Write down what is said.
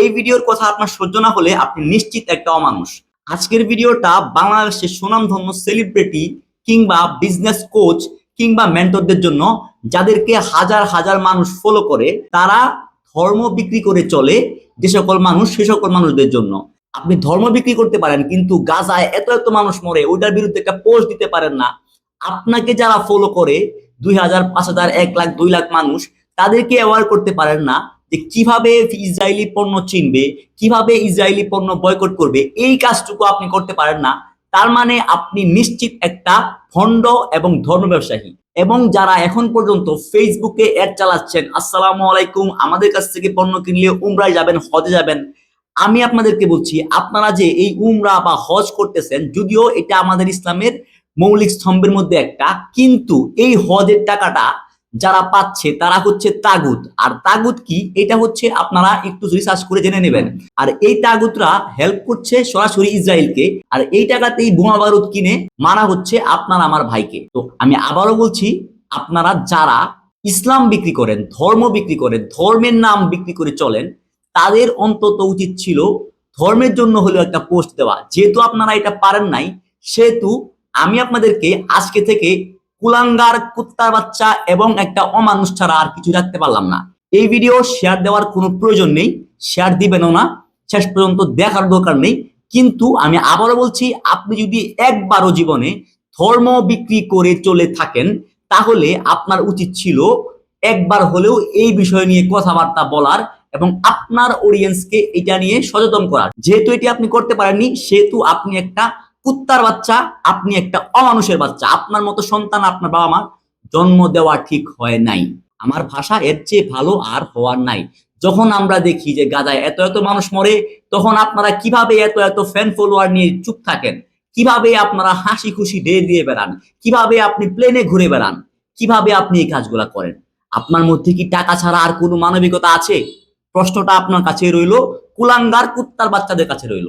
এই ভিডিওর কথা আপনার সহ্য না হলে আপনি নিশ্চিত একটা অমানুষ। আজকের ভিডিওটা বাংলাদেশের সুনামধন্য সেলিব্রিটি কিংবা বিজনেস কোচ কিংবা মেন্টরদের জন্য, যাদেরকে হাজার হাজার মানুষ ফলো করে, তারা ধর্ম বিক্রি করে চলে যে সকল মানুষ, সে সকল মানুষদের জন্য। আপনি ধর্ম বিক্রি করতে পারেন, কিন্তু গাজায় এত এত মানুষ মরে, ওইটার বিরুদ্ধে একটা পোস্ট দিতে পারেন না। আপনাকে যারা ফলো করে, দুই হাজার, পাঁচ হাজার, এক লাখ, দুই লাখ মানুষ, তাদেরকে অ্যাওয়ার করতে পারেন না। যে কীভাবে ইসরায়েলি পণ্য চিনবে, কীভাবে ইসরায়েলি পণ্য বয়কট করবে, এই কাজটুকু আপনি করতে পারেন না। তার মানে আপনি নিশ্চিত একটা ভণ্ড এবং ধর্ম ব্যবসায়ী। এবং যারা এখন পর্যন্ত ফেসবুকে অ্যাড চালাচ্ছেন, আসসালামু আলাইকুম, আমাদের কাছ থেকে পণ্য কিনলে উমরায় যাবেন, হজে যাবেন। আমি আপনাদেরকে বলছি, আপনারা যে এই উমরা বা হজ করতেছেন, যদিও এটা আমাদের ইসলামের মৌলিক স্তম্ভের মধ্যে একটা, কিন্তু এই হজের টাকাটা যারা পাচ্ছে তারা হচ্ছে তাগুত। আর তাগুত কি? এটা হচ্ছে আপনারা একটু রিসার্চ করে জেনে নেবেন। আর এই তাগুতরা হেল্প করছে সরাসরি ইসরায়েলকে। আর এই টাকাতেই বোমা বারুদ কিনে মারা হচ্ছে আপনার আমার ভাইকে। তো আমি আবারও বলছি, আপনারা যারা ইসলাম বিক্রি করেন, ধর্ম বিক্রি করেন, ধর্মের নাম বিক্রি করে চলেন, তাদের অন্তত উচিত ছিল ধর্মের জন্য হলেও একটা পোস্ট দেওয়া। যেহেতু আপনারা এটা পারেন নাই, সেহেতু আমি আপনাদেরকে আজকে থেকে কুলাঙ্গার কুত্তার বাচ্চা এবং একটা অমানুষ ছাড়া আর কিছু রাখতে পারলাম না। এই ভিডিও শেয়ার দেওয়ার কোনো প্রয়োজন নেই শেয়ার দিবেনও না, শেষ পর্যন্ত দেখার দরকার নেই। কিন্তু আমি আবারও বলছি, আপনি যদি একবারও জীবনে ধর্ম বিক্রি করে চলে থাকেন, তাহলে আপনার উচিত ছিল একবার হলেও এই বিষয় নিয়ে কথাবার্তা বলার এবং আপনার অডিয়েন্সকে এটা নিয়ে সচেতন করার। যেহেতু এটি আপনি করতে পারেননি, সেহেতু আপনি একটা কুত্তার বাচ্চা, আপনি একটা অমানুষের বাচ্চা। আপনার মতো সন্তান আপনার বাবা মা জন্ম দেওয়া ঠিক হয় নাই। আমার ভাষা এর চেয়ে ভালো আর হওয়ার নাই। যখন আমরা দেখি যে গাজায় এত এত মানুষ মরে, তখন আপনারা কীভাবে এত এত ফ্যান ফলোয়ার নিয়ে চুপ থাকেন? কীভাবে আপনারা হাসি খুশি ডে দিয়ে বেড়ান? কীভাবে আপনি প্লেনে ঘুরে বেড়ান? কীভাবে আপনি এই কাজগুলা করেন? আপনার মধ্যে কি টাকা ছাড়া আর কোনো মানবিকতা আছে? প্রশ্নটা আপনার কাছে রইল। কুলাঙ্গার কুত্তার বাচ্চাদের কাছে রইল।